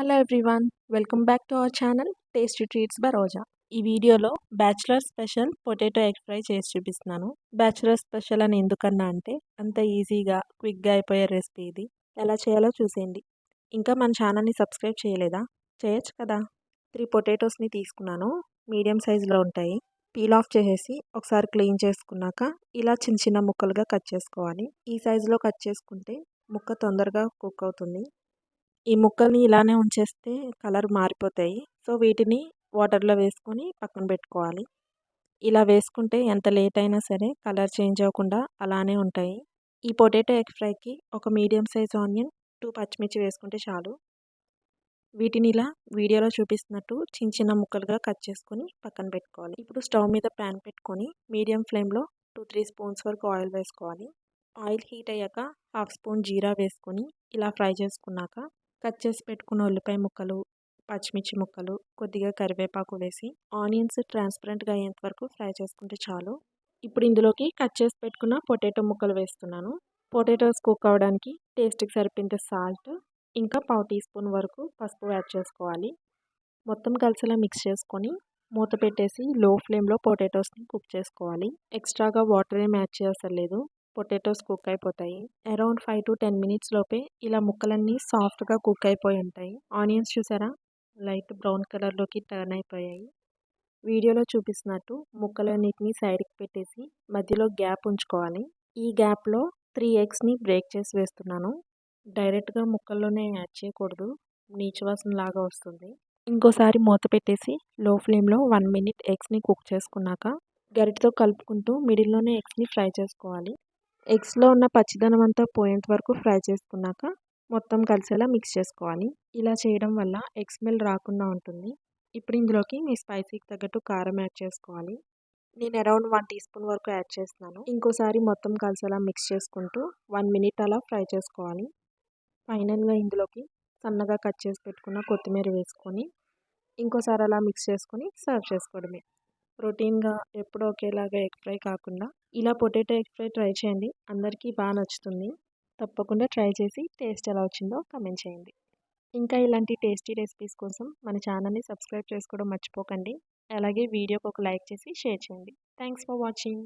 Hello everyone welcome back to our channel tasty treats by Roja ఈ వీడియోలో bachelor special potato egg fry చేసి చూపిస్తున్నాను. Bachelor special అని ఎందుకన్నా అంటే అంత ఈజీగా క్విక్గా అయిపోయే రెసిపీ ఇది. ఎలా చేయాలో చూసేయండి. ఇంకా మన ఛానల్ని సబ్స్క్రైబ్ చేయలేదా? చేయొచ్చు కదా. త్రీ పొటాటోస్ని తీసుకున్నాను. మీడియం సైజులో ఉంటాయి. పీల్ ఆఫ్ చేసేసి ఒకసారి క్లీన్ చేసుకున్నాక ఇలా చిన్న చిన్న ముక్కలుగా కట్ చేసుకోవాలి. ఈ సైజులో కట్ చేసుకుంటే ముక్క తొందరగా కుక్ అవుతుంది. ఈ ముక్కల్ని ఇలానే ఉంచేస్తే కలర్ మారిపోతాయి. సో వీటిని వాటర్లో వేసుకొని పక్కన పెట్టుకోవాలి. ఇలా వేసుకుంటే ఎంత లేట్ అయినా సరే కలర్ చేంజ్ అవ్వకుండా అలానే ఉంటాయి. ఈ పొటాటో ఎగ్ ఫ్రైకి ఒక మీడియం సైజ్ ఆనియన్ టూ పచ్చిమిర్చి వేసుకుంటే చాలు. వీటిని ఇలా వీడియోలో చూపిస్తున్నట్టు చిన్న చిన్న ముక్కలుగా కట్ చేసుకొని పక్కన పెట్టుకోవాలి. ఇప్పుడు స్టవ్ మీద ప్యాన్ పెట్టుకొని మీడియం ఫ్లేమ్లో టూ త్రీ స్పూన్స్ వరకు ఆయిల్ వేసుకోవాలి. ఆయిల్ హీట్ అయ్యాక హాఫ్ స్పూన్ జీరా వేసుకొని ఇలా ఫ్రై చేసుకున్నాక కట్ చేసి పెట్టుకున్న ఉల్లిపాయ ముక్కలు పచ్చిమిర్చి ముక్కలు కొద్దిగా కరివేపాకు వేసి ఆనియన్స్ ట్రాన్స్పరెంట్గా అయ్యేంత వరకు ఫ్రై చేసుకుంటే చాలు. ఇప్పుడు ఇందులోకి కట్ చేసి పెట్టుకున్న పొటాటో ముక్కలు వేస్తున్నాను. పొటాటోస్ కుక్ అవ్వడానికి టేస్ట్కి సరిపోయేంత సాల్ట్ ఇంకా పావు టీ స్పూన్ వరకు పసుపు యాడ్ చేసుకోవాలి. మొత్తం కలిసిలా మిక్స్ చేసుకొని మూత పెట్టేసి లో ఫ్లేమ్లో పొటాటోస్ని కుక్ చేసుకోవాలి. ఎక్స్ట్రాగా వాటర్ ఏం యాడ్ చేయవసరం లేదు పొటాటోస్ కుక్ అయిపోతాయి. Around five to ten minutes లోపే ఇలా ముక్కలన్నీ సాఫ్ట్గా కుక్ అయిపోయి ఉంటాయి. ఆనియన్స్ చూసారా? లైట్ బ్రౌన్ కలర్లోకి టర్న్ అయిపోయాయి. వీడియోలో చూపిస్తున్నట్టు ముక్కలన్నిటిని సైడ్కి పెట్టేసి మధ్యలో గ్యాప్ ఉంచుకోవాలి. ఈ గ్యాప్లో త్రీ ఎగ్స్ని బ్రేక్ చేసి వేస్తున్నాను. డైరెక్ట్గా ముక్కల్లోనే యాడ్ చేయకూడదు. నీచువాసన లాగా వస్తుంది. ఇంకోసారి మూత పెట్టేసి లో ఫ్లేమ్లో వన్ మినిట్ ఎగ్స్ని కుక్ చేసుకున్నాక గరిటతో కలుపుకుంటూ మిడిల్లోనే ఎగ్స్ని ఫ్రై చేసుకోవాలి. ఎగ్స్లో ఉన్న పచ్చిదనం అంతా పోయేంత వరకు ఫ్రై చేసుకున్నాక మొత్తం కలిసేలా మిక్స్ చేసుకోవాలి. ఇలా చేయడం వల్ల ఎగ్ స్మెల్ రాకుండా ఉంటుంది. ఇప్పుడు ఇందులోకి మీ స్పైసీకి తగ్గట్టు కారం యాడ్ చేసుకోవాలి. నేను అరౌండ్ వన్ టీ స్పూన్ వరకు యాడ్ చేస్తున్నాను. ఇంకోసారి మొత్తం కలిసేలా మిక్స్ చేసుకుంటూ వన్ మినిట్ అలా ఫ్రై చేసుకోవాలి. ఫైనల్గా ఇందులోకి సన్నగా కట్ చేసి పెట్టుకున్న కొత్తిమీర వేసుకొని ఇంకోసారి అలా మిక్స్ చేసుకొని సర్వ్ చేసుకోవడమే. ప్రోటీన్గా ఎప్పుడు ఒకేలాగా ఎగ్ ఫ్రై కాకుండా ఇలా పొటాటో ఎగ్ ఫ్రై ట్రై చేయండి. అందరికీ బాగా నచ్చుతుంది. తప్పకుండా ట్రై చేసి టేస్ట్ ఎలా వచ్చిందో కమెంట్ చేయండి. ఇంకా ఇలాంటి టేస్టీ రెసిపీస్ కోసం మన ఛానల్ని సబ్స్క్రైబ్ చేసుకోవడం మర్చిపోకండి. అలాగే వీడియోకి ఒక లైక్ చేసి షేర్ చేయండి. Thanks for watching.